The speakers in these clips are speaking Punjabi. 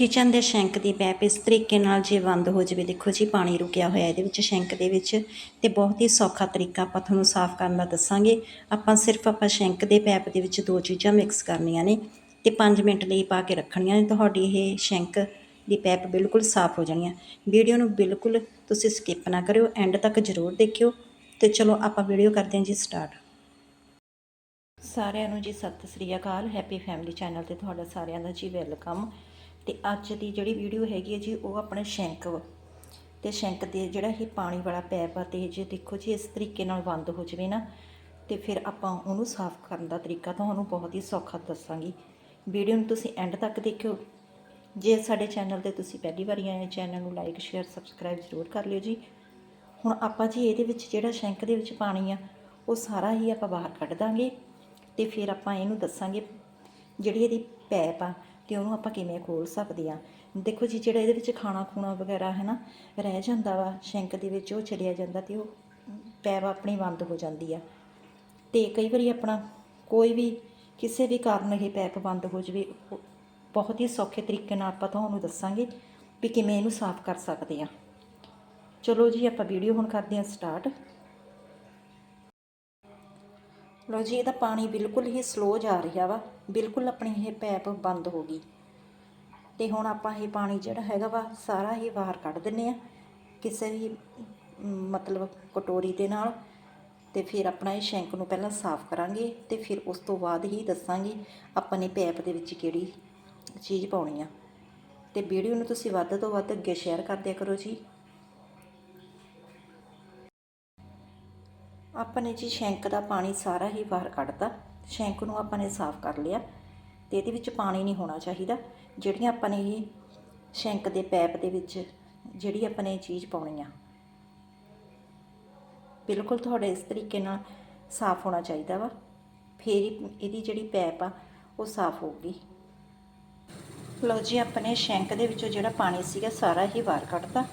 ਕਿਚਨ ਦੇ ਸ਼ੈਂਕ ਦੀ ਪੈਪ ਇਸ ਤਰੀਕੇ ਨਾਲ ਜੇ ਬੰਦ ਹੋ ਜਾਵੇ, ਦੇਖੋ ਜੀ, ਪਾਣੀ ਰੁਕਿਆ ਹੋਇਆ ਇਹਦੇ ਵਿੱਚ ਸ਼ੈਂਕ ਦੇ ਵਿੱਚ ਤੇ ਬਹੁਤ ਹੀ ਸੌਖਾ ਤਰੀਕਾ ਆਪਾਂ ਤੁਹਾਨੂੰ ਸਾਫ਼ ਕਰਨ ਦਾ ਦੱਸਾਂਗੇ। ਆਪਾਂ ਸਿਰਫ ਆਪਾਂ ਸ਼ੈਂਕ ਦੇ ਪੈਪ ਦੇ ਵਿੱਚ ਦੋ ਚੀਜ਼ਾਂ ਮਿਕਸ ਕਰਨੀਆਂ ਨੇ ਤੇ 5 ਮਿੰਟ ਲਈ ਪਾ ਕੇ ਰੱਖਣੀਆਂ ਨੇ, ਤੁਹਾਡੀ ਇਹ ਸ਼ੈਂਕ ਦੀ ਪੈਪ ਬਿਲਕੁਲ ਸਾਫ਼ ਹੋ ਜਾਣੀ ਹੈ ਵੀਡੀਓ ਨੂੰ ਬਿਲਕੁਲ ਤੁਸੀਂ ਸਕਿਪ ਨਾ ਕਰਿਓ ਐਂਡ ਤੱਕ ਜ਼ਰੂਰ ਦੇਖਿਓ ਤੇ ਚਲੋ ਆਪਾਂ ਵੀਡੀਓ ਕਰਦੇ ਹਾਂ ਜੀ ਸਟਾਰਟ ਸਾਰਿਆਂ ਨੂੰ ਜੀ ਸਤਿ ਸ੍ਰੀ ਅਕਾਲ ਹੈਪੀ ਫੈਮਿਲੀ ਚੈਨਲ ਤੇ ਤੁਹਾਡਾ ਸਾਰਿਆਂ ਦਾ ਜੀ ਵੈਲਕਮ ਤੇ ਅੱਜ ਦੀ ਜਿਹੜੀ ਵੀਡੀਓ ਹੈਗੀ ਹੈ ਜੀ, ਉਹ ਆਪਣੇ ਸ਼ੈਂਕ ਵਾ। ਤੇ ਸ਼ੈਂਕ ਦੇ ਜਿਹੜਾ ਇਹ ਪਾਣੀ ਵਾਲਾ ਪੈਪ ਆ ਤੇ ਜੇ ਦੇਖੋ ਜੀ, ਇਸ ਤਰੀਕੇ ਨਾਲ ਬੰਦ ਹੋ ਜਵੇ ਨਾ, ਤੇ ਫਿਰ ਆਪਾਂ ਉਹਨੂੰ ਸਾਫ਼ ਕਰਨ ਦਾ ਤਰੀਕਾ ਤੁਹਾਨੂੰ ਬਹੁਤ ਹੀ ਸੌਖਾ ਦੱਸਾਂਗੀ। ਵੀਡੀਓ ਨੂੰ ਤੁਸੀਂ ਐਂਡ ਤੱਕ ਦੇਖਿਓ। ਜੇ ਸਾਡੇ ਚੈਨਲ ਤੇ ਤੁਸੀਂ ਪਹਿਲੀ ਵਾਰੀ ਆਏ ਚੈਨਲ ਨੂੰ ਲਾਈਕ ਸ਼ੇਅਰ ਸਬਸਕ੍ਰਾਈਬ ਜ਼ਰੂਰ ਕਰ ਲਿਓ ਜੀ। ਹੁਣ ਆਪਾਂ ਜੀ ਇਹਦੇ ਵਿੱਚ ਜਿਹੜਾ ਸ਼ੈਂਕ ਦੇ ਵਿੱਚ ਪਾਣੀ ਆ, ਉਹ ਸਾਰਾ ਹੀ ਆਪਾਂ ਬਾਹਰ ਕੱਢ ਦਾਂਗੇ। ਤੇ ਫਿਰ ਆਪਾਂ ਇਹਨੂੰ ਦੱਸਾਂਗੇ, ਜਿਹੜੀ ਇਹਦੀ ਪੈਪ ਆ ਤੇ ਉਹਨੂੰ ਆਪਾਂ ਕਿਵੇਂ ਖੋਲ ਸਕਦੇ ਆ ਦੇਖੋ ਜੀ, ਜਿਹੜਾ ਇਹਦੇ ਵਿੱਚ ਖਾਣਾ ਖੂਣਾ ਵਗੈਰਾ ਹੈ ਨਾ, ਰਹਿ ਜਾਂਦਾ ਵਾ, ਸ਼ੈਂਕ ਦੇ ਵਿੱਚ ਉਹ ਚਲਿਆ ਜਾਂਦਾ ਤੇ ਉਹ ਪੈਪ ਆਪਣੀ ਬੰਦ ਹੋ ਜਾਂਦੀ ਆ। ਤੇ ਕਈ ਵਾਰੀ ਆਪਣਾ ਕੋਈ ਵੀ ਕਿਸੇ ਵੀ ਕਾਰਨ ਇਹ ਪੈਪ ਬੰਦ ਹੋ ਜਵੇ ਬਹੁਤ ਹੀ ਸੌਖੇ ਤਰੀਕੇ ਨਾਲ ਆਪਾਂ ਤੁਹਾਨੂੰ ਦੱਸਾਂਗੇ ਵੀ ਕਿਵੇਂ ਇਹਨੂੰ ਸਾਫ਼ ਕਰ ਸਕਦੇ ਆ ਚਲੋ ਜੀ, ਆਪਾਂ ਵੀਡੀਓ ਹੁਣ ਕਰਦੇ ਹਾਂ ਸਟਾਰਟ ਲਓ ਜੀ, ਇਹਦਾ ਪਾਣੀ ਬਿਲਕੁਲ ਹੀ ਸਲੋ ਜਾ ਰਿਹਾ ਵਾ। ਬਿਲਕੁਲ ਆਪਣੀ ਇਹ ਪੈਪ ਬੰਦ ਹੋ ਗਈ। ਤੇ ਹੁਣ ਆਪਾਂ ਇਹ ਪਾਣੀ ਜਿਹੜਾ ਹੈਗਾ ਵਾ, ਸਾਰਾ ਹੀ ਬਾਹਰ ਕੱਢ ਦਿੰਨੇ ਆ ਕਿਸੇ ਵੀ ਮਤਲਬ ਕਟੋਰੀ ਦੇ ਨਾਲ। ਤੇ ਫਿਰ ਆਪਣਾ ਇਹ ਸ਼ੈਂਕ ਨੂੰ ਪਹਿਲਾਂ ਸਾਫ਼ ਕਰਾਂਗੇ ਤੇ ਫਿਰ ਉਸ ਤੋਂ ਬਾਅਦ ਹੀ ਦੱਸਾਂਗੇ ਆਪਾਂ ਨੇ ਪੈਪ ਦੇ ਵਿੱਚ ਕਿਹੜੀ ਚੀਜ਼ ਪਾਉਣੀ ਆ। ਤੇ ਵੀਡੀਓ ਨੂੰ ਤੁਸੀਂ ਵੱਧ ਤੋਂ ਵੱਧ ਅੱਗੇ ਸ਼ੇਅਰ ਕਰਦਿਆ ਕਰੋ ਜੀ। ਆਪਾਂ ਨੇ ਜੀ ਸ਼ੈਂਕ ਦਾ ਪਾਣੀ ਸਾਰਾ ਹੀ ਬਾਹਰ ਕੱਢਤਾ। ਸ਼ੈਂਕ ਨੂੰ ਆਪਾਂ ਨੇ ਸਾਫ਼ ਕਰ ਲਿਆ ਤੇ ਇਹਦੇ ਵਿੱਚ ਪਾਣੀ ਨਹੀਂ ਹੋਣਾ ਚਾਹੀਦਾ। ਜਿਹੜੀਆਂ ਆਪਾਂ ਨੇ ਇਹ ਸ਼ੈਂਕ ਦੇ ਪੈਪ ਦੇ ਵਿੱਚ ਜਿਹੜੀ ਆਪਾਂ ਨੇ ਚੀਜ਼ ਪਾਉਣੀ ਆ, ਬਿਲਕੁਲ ਤੁਹਾਡੇ ਇਸ ਤਰੀਕੇ ਨਾਲ ਸਾਫ਼ ਹੋਣਾ ਚਾਹੀਦਾ ਵਾ। ਫੇਰ ਇਹਦੀ ਜਿਹੜੀ ਪੈਪ ਆ, ਉਹ ਸਾਫ਼ ਹੋਊਗੀ। ਲਓ ਜੀ ਆਪਣੇ ਸ਼ੈਂਕ ਦੇ ਵਿੱਚੋਂ ਜਿਹੜਾ ਪਾਣੀ ਸੀਗਾ ਸਾਰਾ ਹੀ ਬਾਹਰ ਕੱਢਤਾ।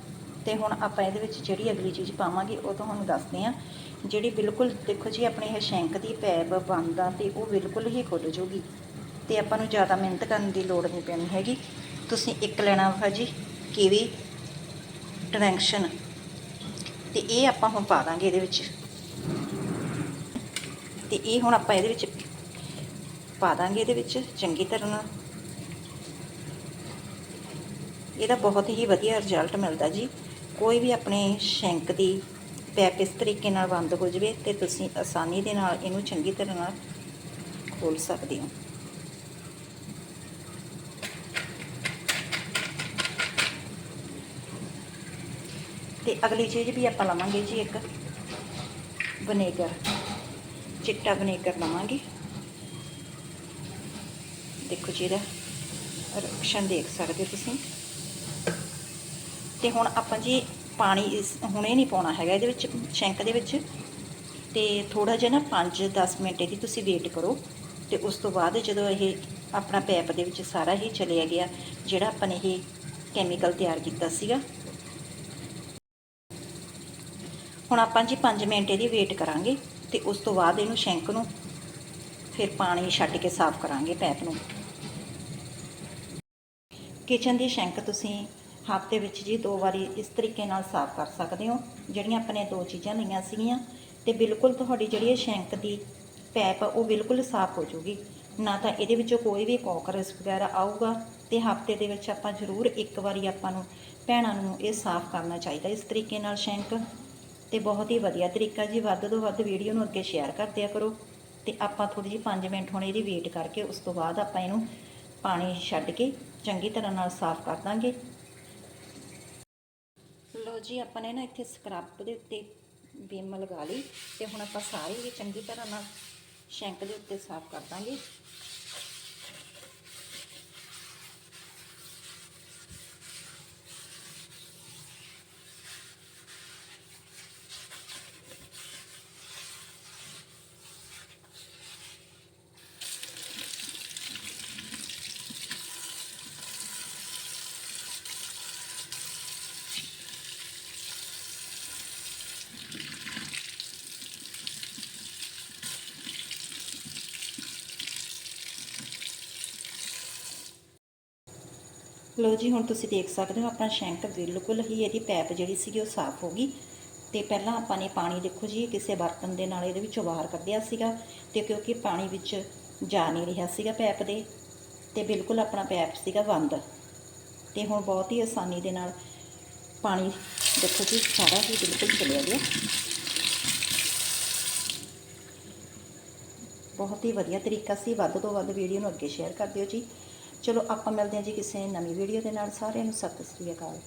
ਤੇ ਹੁਣ ਆਪਾਂ ਇਹਦੇ ਵਿੱਚ ਜਿਹੜੀ ਅਗਲੀ ਚੀਜ਼ ਪਾਵਾਂਗੇ, ਉਹ ਤੁਹਾਨੂੰ ਦੱਸਦੇ ਆ ਜਿਹੜੀ ਬਿਲਕੁਲ, ਦੇਖੋ ਜੀ, ਆਪਣੇ ਇਹ ਸ਼ੈਂਕ ਦੀ ਪੈਪ ਬੰਦ ਆ ਤੇ ਉਹ ਬਿਲਕੁਲ ਹੀ ਖੁੱਲ ਜੂਗੀ ਤੇ ਆਪਾਂ ਨੂੰ ਜ਼ਿਆਦਾ ਮਿਹਨਤ ਕਰਨ ਦੀ ਲੋੜ ਨਹੀਂ ਪੈਣੀ ਹੈਗੀ। ਤੁਸੀਂ ਇੱਕ ਲੈਣਾ ਵਾ ਜੀ, ਕੀਵੀ ਟਰੈਂਕਸ਼ਨ ਤੇ ਇਹ ਆਪਾਂ ਹੁਣ ਪਾ ਦਾਂਗੇ ਇਹਦੇ ਵਿੱਚ। ਤੇ ਇਹ ਹੁਣ ਆਪਾਂ ਇਹਦੇ ਵਿੱਚ ਪਾ ਦਾਂਗੇ ਇਹਦੇ ਵਿੱਚ, ਚੰਗੀ ਤਰ੍ਹਾਂ ਨਾਲ। ਇਹਦਾ ਬਹੁਤ ਹੀ ਵਧੀਆ ਰਿਜ਼ਲਟ ਮਿਲਦਾ ਜੀ। ਕੋਈ ਵੀ ਆਪਣੇ ਸ਼ੈਂਕ ਦੀ ਪੈਪ ਇਸ ਤਰੀਕੇ ਨਾਲ ਬੰਦ ਹੋ ਜਵੇ ਤੇ ਤੁਸੀਂ ਆਸਾਨੀ ਦੇ ਨਾਲ ਇਹਨੂੰ ਚੰਗੀ ਤਰ੍ਹਾਂ ਨਾਲ ਖੋਲ ਸਕਦੇ ਹੋ। ਤੇ ਅਗਲੀ ਚੀਜ਼ ਵੀ ਆਪਾਂ ਲਵਾਂਗੇ ਜੀ ਇੱਕ ਵਨੇਗਰ, ਚਿੱਟਾ ਵਨੇਗਰ ਲਵਾਂਗੇ। ਦੇਖੋ ਜੀ ਇਹਦਾ ਰਿਐਕਸ਼ਨ ਦੇਖ ਸਕਦੇ ਹੋ ਤੁਸੀਂ। ਤੇ ਹੁਣ ਆਪਾਂ ਜੀ ਪਾਣੀ ਇਸ ਹੁਣੇ ਨਹੀਂ ਪਾਉਣਾ ਹੈਗਾ, ਇਹਦੇ ਵਿੱਚ ਸ਼ੈਂਕ ਦੇ ਵਿੱਚ। ਤੇ ਥੋੜਾ ਜਿਹਾ ਨਾ 5-10 ਮਿੰਟ ਇਹਦੀ ਤੁਸੀਂ ਵੇਟ ਕਰੋ। ਤੇ ਉਸ ਤੋਂ ਬਾਅਦ ਜਦੋਂ ਇਹ ਆਪਣਾ ਪੈਪ ਦੇ ਵਿੱਚ ਸਾਰਾ ਹੀ ਚਲਿਆ ਗਿਆ, ਜਿਹੜਾ ਆਪਾਂ ਨੇ ਇਹ ਕੈਮੀਕਲ ਤਿਆਰ ਕੀਤਾ ਸੀਗਾ। ਹੁਣ ਆਪਾਂ ਜੀ 5 ਮਿੰਟ ਇਹਦੀ ਵੇਟ ਕਰਾਂਗੇ ਤੇ ਉਸ ਤੋਂ ਬਾਅਦ ਇਹਨੂੰ ਸ਼ੈਂਕ ਨੂੰ ਫਿਰ ਪਾਣੀ ਛੱਡ ਕੇ ਸਾਫ਼ ਕਰਾਂਗੇ ਪੈਪ ਨੂੰ। ਕਿਚਨ ਦੀ ਸ਼ੈਂਕ ਤੁਸੀਂ ਹਫ਼ਤੇ ਵਿੱਚ ਜੀ ਦੋ ਵਾਰੀ ਇਸ ਤਰੀਕੇ ਨਾਲ ਸਾਫ਼ ਕਰ ਸਕਦੇ ਹੋ। ਜਿਹੜੀਆਂ ਆਪਣੇ ਦੋ ਚੀਜ਼ਾਂ ਲਈਆਂ ਸੀਗੀਆਂ ਤੇ ਬਿਲਕੁਲ ਤੁਹਾਡੀ ਜਿਹੜੀ ਇਹ ਸ਼ੈਂਕ ਦੀ ਪੈਪ ਉਹ ਬਿਲਕੁਲ ਸਾਫ਼ ਹੋ ਜੂਗੀ ਨਾ ਤਾਂ ਇਹਦੇ ਵਿੱਚੋਂ ਕੋਈ ਵੀ ਕੋਕਰਸ ਵਗੈਰਾ ਆਊਗਾ ਤੇ ਹਫ਼ਤੇ ਦੇ ਵਿੱਚ ਆਪਾਂ ਜ਼ਰੂਰ ਇੱਕ ਵਾਰੀ ਆਪਾਂ ਨੂੰ ਭੈਣਾਂ ਨੂੰ ਇਹ ਸਾਫ਼ ਕਰਨਾ ਚਾਹੀਦਾ ਇਸ ਤਰੀਕੇ ਨਾਲ ਸ਼ੈਂਕ। ਤੇ ਬਹੁਤ ਹੀ ਵਧੀਆ ਤਰੀਕਾ ਜੀ, ਵੱਧ ਤੋਂ ਵੱਧ ਵੀਡੀਓ ਨੂੰ ਅੱਗੇ ਸ਼ੇਅਰ ਕਰ ਦਿਆ ਕਰੋ ਤੇ ਆਪਾਂ ਥੋੜੀ ਜਿਹੀ 5 ਮਿੰਟ ਹੁਣ ਇਹਦੀ ਵੇਟ ਕਰਕੇ ਉਸ ਤੋਂ ਬਾਅਦ ਆਪਾਂ ਇਹਨੂੰ ਪਾਣੀ ਛੱਡ ਕੇ ਚੰਗੀ ਤਰ੍ਹਾਂ ਨਾਲ ਸਾਫ਼ ਕਰ ਦਾਂਗੇ। ਜੀ, ਆਪਾਂ ਨੇ ਨਾ ਇੱਥੇ ਸਕਰੱਬ ਦੇ ਉੱਤੇ ਵਿਮ ਲਗਾ ਲਈ ਤੇ ਹੁਣ ਆਪਾਂ ਸਾਰੇ ਹੀ ਚੰਗੀ ਤਰ੍ਹਾਂ ਨਾਲ ਸ਼ੈਂਕ ਦੇ ਉੱਤੇ ਸਾਫ਼ ਕਰ ਦਾਂਗੇ। ਲਓ ਜੀ, ਹੁਣ ਤੁਸੀਂ ਦੇਖ ਸਕਦੇ ਹੋ ਆਪਣਾ ਸ਼ੈਂਕ ਬਿਲਕੁਲ ਹੀ ਇਹਦੀ ਪੈਪ ਜਿਹੜੀ ਸੀਗੀ ਉਹ ਸਾਫ਼ ਹੋ ਗਈ। ਤੇ ਪਹਿਲਾਂ ਆਪਾਂ ਨੇ ਪਾਣੀ ਦੇਖੋ ਜੀ ਕਿਸੇ ਬਰਤਨ ਦੇ ਨਾਲ ਇਹਦੇ ਵਿੱਚੋਂ ਬਾਹਰ ਕੱਢਿਆ ਸੀਗਾ ਤੇ ਕਿਉਂਕਿ ਪਾਣੀ ਵਿੱਚ ਜਾ ਨਹੀਂ ਰਿਹਾ ਸੀਗਾ ਪੈਪ ਦੇ, ਤੇ ਬਿਲਕੁਲ ਆਪਣਾ ਪੈਪ ਸੀਗਾ ਬੰਦ। ਤੇ ਹੁਣ ਬਹੁਤ ਹੀ ਆਸਾਨੀ ਦੇ ਨਾਲ ਪਾਣੀ ਦੇਖੋ ਜੀ, ਸਾਰਾ ਹੀ ਬਿਲਕੁਲ ਚਲਿਆ ਗਿਆ। ਬਹੁਤ ਹੀ ਵਧੀਆ ਤਰੀਕਾ ਸੀ, ਵੱਧ ਤੋਂ ਵੱਧ ਵੀਡੀਓ ਨੂੰ ਅੱਗੇ ਸ਼ੇਅਰ ਕਰ ਦਿਓ ਜੀ। ਚਲੋ ਆਪਾਂ ਮਿਲਦੇ ਹਾਂ ਜੀ ਕਿਸੇ ਨਵੀਂ ਵੀਡੀਓ ਦੇ ਨਾਲ। ਸਾਰਿਆਂ ਨੂੰ ਸਤਿ ਸ੍ਰੀ ਅਕਾਲ।